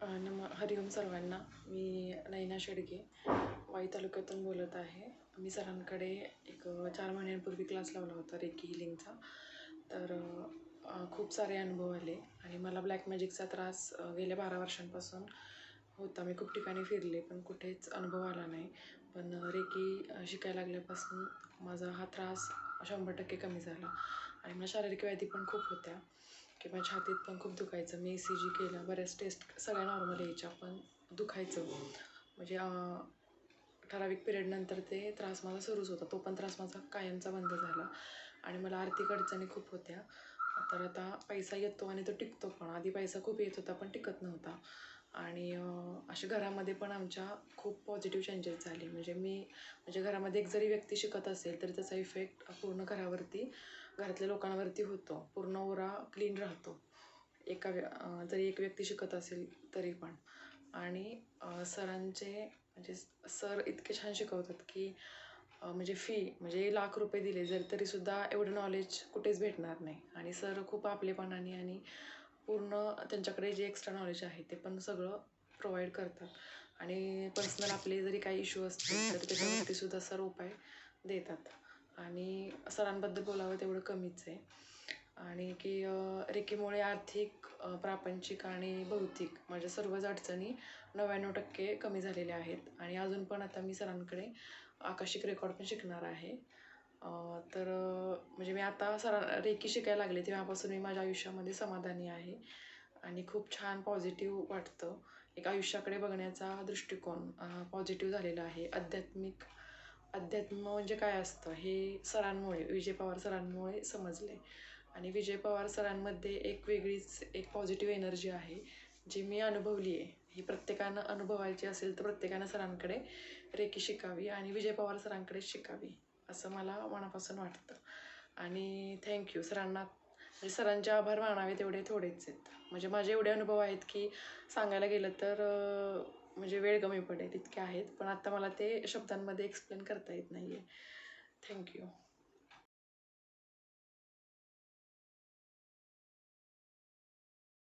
नम हरिओम सर्वांना. मी नैना शेडगे वाई तालुक्यातून बोलत आहे. मी सरांकडे एक चार महिन्यांपूर्वी क्लास लावला होता रेकी हिलिंगचा. तर खूप सारे अनुभव आले आणि मला ब्लॅक मॅजिकचा त्रास गेल्या बारा वर्षांपासून होता. मी खूप ठिकाणी फिरले पण कुठेच अनुभव आला नाही. पण रेकी शिकायला लागल्यापासून माझा हा त्रास शंभर टक्के कमी झाला आणि मला शारीरिक व्याधी पण खूप होत्या. किंवा छातीत पण खूप दुखायचं. मी ई सी जी केलं बऱ्याच टेस्ट सगळ्या नॉर्मल यायच्या पण दुखायचं. म्हणजे ठराविक पिरियडनंतर ते त्रास माझा सुरूच होता. तो पण त्रास माझा कायमचा बंद झाला. आणि मला आर्थिक अडचणी खूप होत्या. तर आता पैसा येतो आणि तो टिकतो पण. आधी पैसा खूप येत होता पण टिकत नव्हता. आणि असे घरामध्ये पण आमच्या खूप पॉझिटिव्ह चेंजेस झाले. म्हणजे मी म्हणजे घरामध्ये एक जरी व्यक्ती शिकत असेल तरी त्याचा इफेक्ट पूर्ण घरावरती घरातल्या लोकांवरती होतो. पूर्ण ओरा क्लीन राहतो. एका व्य जरी एक व्यक्ती शिकत असेल तरी पण. आणि सरांचे म्हणजे सर इतके छान शिकवतात की म्हणजे फी म्हणजे लाख रुपये दिले जर तरीसुद्धा एवढं नॉलेज कुठेच भेटणार नाही. आणि सर खूप आपलेपणाने आणि पूर्ण त्यांच्याकडे जे एक्स्ट्रा नॉलेज आहे ते पण सगळं प्रोव्हाइड करतात. आणि पर्सनल आपले जरी काही इश्यू असतील तर त्याच्यावरती सुद्धा सर उपाय देतात. आणि सरांबद्दल बोलावं तेवढं कमीच आहे. आणि की रेकीमुळे आर्थिक प्रापंचिक आणि भौतिक माझ्या सर्वच अडचणी नव्याण्णव टक्के कमी झालेल्या आहेत. आणि अजून पण आता मी सरांकडे आकाशिक रेकॉर्ड पण शिकणार आहे. तर म्हणजे मी आता सरा रेकी शिकायला लागले तेव्हापासून मी माझ्या आयुष्यामध्ये समाधानी आहे. आणि खूप छान पॉझिटिव्ह वाटतं. एक आयुष्याकडे बघण्याचा दृष्टिकोन पॉझिटिव्ह झालेला आहे. आध्यात्मिक अध्यात्म म्हणजे काय असतं? हे सरांमुळे विजय पवार सरांमुळे समजले. आणि विजय पवार सरांमध्ये एक वेगळीच एक पॉझिटिव्ह एनर्जी आहे जी मी अनुभवली आहे. ही प्रत्येकानं अनुभवायची असेल तर प्रत्येकानं सरांकडे रेकी शिकावी आणि विजय पवार सरांकडे शिकावी. असं मला मनापासून वाटतं. आणि थँक्यू सरांना. म्हणजे सरांचे आभार मानावे तेवढे थोडेच आहेत. म्हणजे माझे एवढे अनुभव आहेत की सांगायला गेलं तर म्हणजे वेळ कमी पडेल इतके आहेत. पण आत्ता मला ते शब्दांमध्ये एक्सप्लेन करता येत नाही आहे थँक्यू